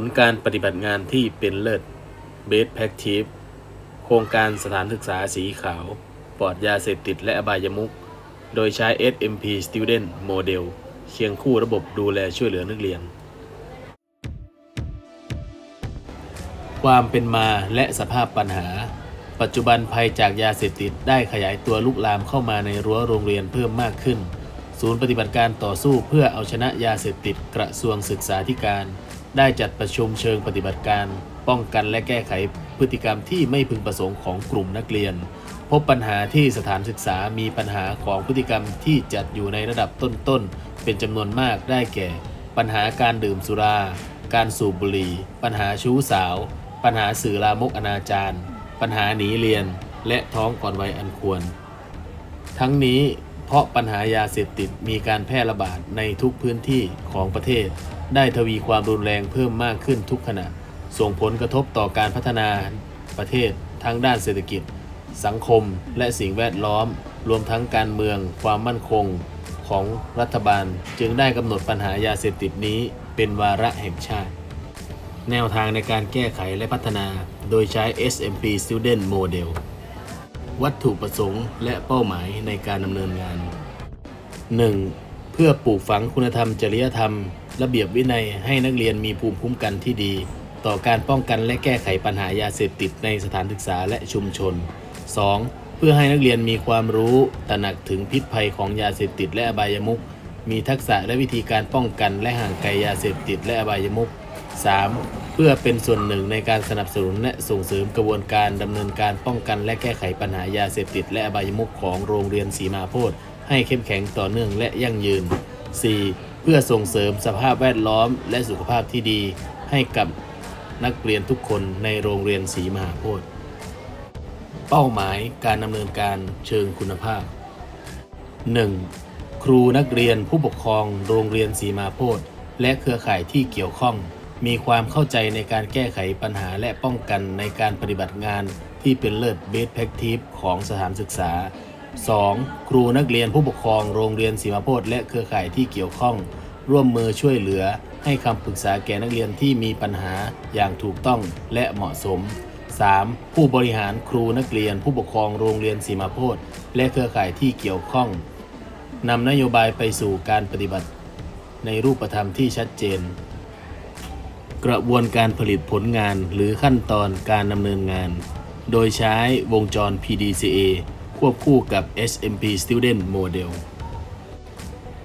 ลการปฏิบัติงานที่เป็นเลิศ Best Practice โครงการสถานศึกษาสีขาว ปลอดยาเสพติดและอบายมุขโดยใช้ SMP Student Model เคียงคู่ระบบดูแลช่วยเหลือนักเรียน ความเป็นมาและสภาพปัญหา ปัจจุบันภัยจากยาเสพติดได้ขยายตัวลุกลามเข้ามาในรั้วโรงเรียนเพิ่มมากขึ้น ศูนย์ปฏิบัติการต่อสู้เพื่อเอาชนะยาเสพติดกระทรวงศึกษาธิการ ได้จัดประชุมเชิงปฏิบัติการ ป้องกันและแก้ไขพฤติกรรมที่ไม่พึงประสงค์ของกลุ่มนักเรียน พบปัญหาที่สถานศึกษามีปัญหาของพฤติกรรมที่จัดอยู่ในระดับต้นๆ เป็นจำนวนมากได้แก่ ปัญหาการดื่มสุรา การสูบบุหรี่ ปัญหาชู้สาว ปัญหาสื่อลามกอนาจารปัญหาหนีเรียน และท้องก่อนวัยอันควร ทั้งนี้ เพราะปัญหายาเสพติดมีการแพร่ระบาดในทุกพื้นที่ของประเทศ ได้ทวีความรุนแรงเพิ่มมากขึ้นทุกขณะ ส่งผลกระทบต่อการพัฒนาประเทศทั้งด้านเศรษฐกิจ สังคมและสิ่งแวดล้อม รวมทั้งการเมืองความมั่นคงของรัฐบาล จึงได้กำหนดปัญหายาเสพติดนี้เป็นวาระแห่งชาติ แนวทางในการแก้ไขและพัฒนา โดยใช้ SMP Student Model วัตถุประสงค์และเป้าหมายในการดำเนินงาน 1. เพื่อปลูกฝังคุณธรรมจริยธรรม ระเบียบวินัยให้นักเรียนมีภูมิคุ้มกันที่ดี ต่อการป้องกันและแก้ไขปัญหายาเสพติดในสถานศึกษาและชุมชน 2. เพื่อให้นักเรียนมีความรู้ตระหนักถึงพิษภัยของยาเสพติดและอบายมุขมีทักษะและวิธีการป้องกันและห่างไกลยาเสพติดและอบายมุข 3. เพื่อเป็นส่วนหนึ่งในการสนับสนุนและส่งเสริมกระบวนการดำเนินการป้องกันและแก้ไขปัญหายาเสพติด และอบายมุขของโรงเรียนสีมาโพธิ์ให้เข้มแข็งต่อเนื่องและยั่งยืน 4. เพื่อส่งเสริมสภาพแวดล้อมและสุขภาพที่ดี ให้กับนักเรียนทุกคนในโรงเรียนศรีมหาโพธิ์เป้าหมายการดำเนินการเชิงคุณภาพ 1. ครูนักเรียนผู้ปกครองโรงเรียนสีมาโพธิ์และเครือข่ายที่เกี่ยวข้อง มีความเข้าใจในการแก้ไขปัญหาและป้องกันในการปฏิบัติงานที่เป็นเลิศเบสแพคทีฟของสถานศึกษา 2. ครูนักเรียนผู้ปกครองโรงเรียนสีมาโพธและเครือข่ายที่เกี่ยวข้อง ร่วมมือช่วยเหลือ ให้คำปรึกษาแก่นักเรียนที่มีปัญหาอย่างถูกต้องและเหมาะสม 3. ผู้บริหารครูนักเรียนผู้ปกครองโรงเรียนสีมาโพธและเครือข่ายที่เกี่ยวข้องนำนโยบายไปสู่การปฏิบัติ ในรูปธรรมที่ชัดเจน กระบวนการผลิตผลงานหรือขั้นตอนการดำเนินงาน โดยใช้วงจร PDCA ควบคู่กับ SMP Student Model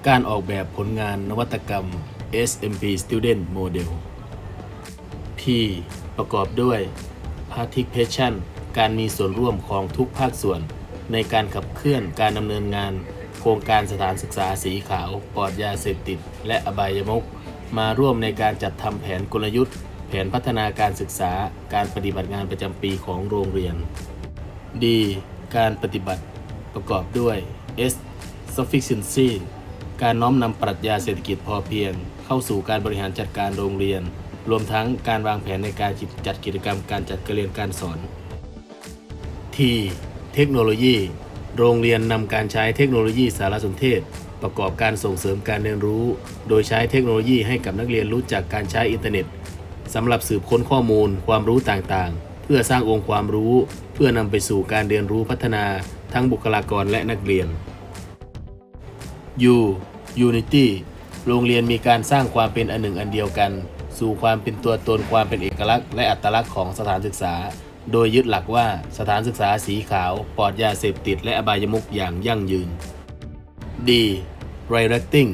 การออกแบบผลงานนวัตกรรม SMP Student Model P ประกอบด้วย Participation การมีส่วนร่วมของทุกภาคส่วน ในการขับเคลื่อนการดำเนินงาน โครงการสถานศึกษาสีขาว ปลอดยาเสพติด และอบายมุข มาร่วมในการจัดทำแผนกลยุทธ์ แผนพัฒนาการศึกษา การปฏิบัติงานประจำปีของโรงเรียน D การปฏิบัติประกอบด้วย S sufficiency การน้อมนำปรัชญาเศรษฐกิจพอเพียง เข้าสู่การบริหารจัดการโรงเรียน รวมทั้งการวางแผนในการจัดกิจกรรมการจัดการเรียนการสอน T เทคโนโลยี โรงเรียนนำการใช้เทคโนโลยีสารสนเทศ ประกอบการส่งเสริมการเรียนรู้ โดยใช้เทคโนโลยีให้กับนักเรียนรู้จักการใช้อินเทอร์เน็ตสำหรับสืบค้นข้อมูล ความรู้ต่างๆ เพื่อสร้างองค์ความรู้ เพื่อนำไปสู่การเรียนรู้พัฒนาทั้งบุคลากรและนักเรียน U Unity โรงเรียนมีการสร้างความเป็นอันหนึ่งอันเดียวกัน สู่ความเป็นตัวตนความเป็นเอกลักษณ์และอัตลักษณ์ของสถานศึกษา โดยยึดหลักว่าสถานศึกษาสีขาวปลอดยาเสพติดและอบายมุขอย่างยั่งยืน D Directing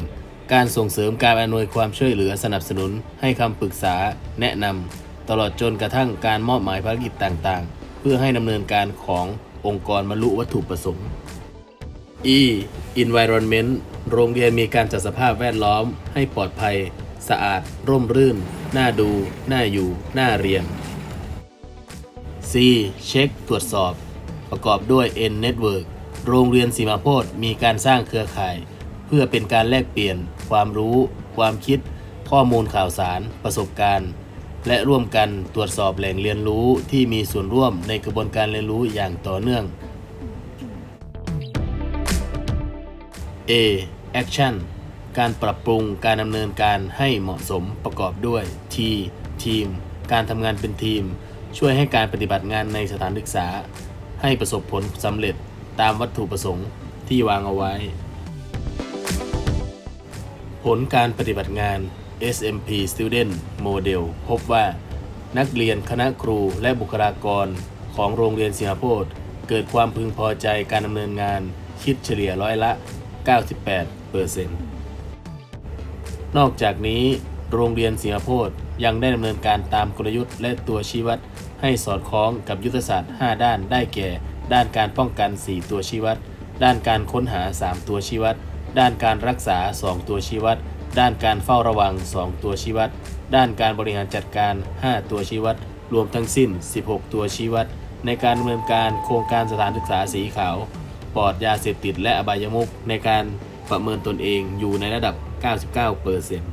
การส่งเสริมการอำนวยความช่วยเหลือสนับสนุน ให้คำปรึกษา แนะนำตลอดจนกระทั่งการมอบหมายภารกิจต่างๆ เพื่อให้ดำเนินการขององค์กรบรรลุวัตถุประสงค์ E environment โรงเรียนมีการจัดสภาพแวดล้อม ให้ปลอดภัย สะอาด ร่มรื่น น่าดู น่าอยู่ น่าเรียน C เช็คตรวจสอบ ประกอบด้วย N network โรงเรียนสีมาโพธมีการสร้างเครือข่าย เพื่อเป็นการแลกเปลี่ยน ความรู้ ความคิด ข้อมูลข่าวสาร ประสบการณ์ และร่วมกันตรวจสอบแหล่งเรียนรู้ที่มีส่วนร่วมในกระบวนการเรียนรู้อย่างต่อเนื่อง A action การปรับปรุงการดำเนินการให้เหมาะสมประกอบด้วย T ทีม การทำงานเป็นทีม ช่วยให้การปฏิบัติงานในสถานศึกษา ให้ประสบผลสำเร็จ ตามวัตถุประสงค์ที่วางเอาไว้ ผลการปฏิบัติงาน SMP Student Model พบว่า นักเรียนคณะครูและบุคลากรของโรงเรียนสิงหโพธเกิดความพึงพอใจการดำเนินงานคิดเฉลี่ยร้อยละ 98เปอร์เซ็นต์นอกจากนี้โรงเรียนสิงหโพธยังได้ดำเนินการตามกลยุทธ์และตัวชี้วัดให้สอดคล้องกับยุทธศาสตร์ 5 ด้านได้แก่ ด้านการป้องกัน 4 ตัวชี้วัด ด้านการค้นหา 3 ตัวชี้วัด ด้านการรักษา 2 ตัวชี้วัด ด้านการเฝ้าระวัง 2 ตัวชี้วัด ด้านการบริหารจัดการ 5 ตัวชี้วัด รวมทั้งสิ้น 16 ตัวชี้วัด ในการดำเนินการโครงการสถานศึกษาสีขาว ปลอดยาเสพติดและอบายมุขในการประเมินตนเองอยู่ในระดับ 99%เปอร์เซ็นต์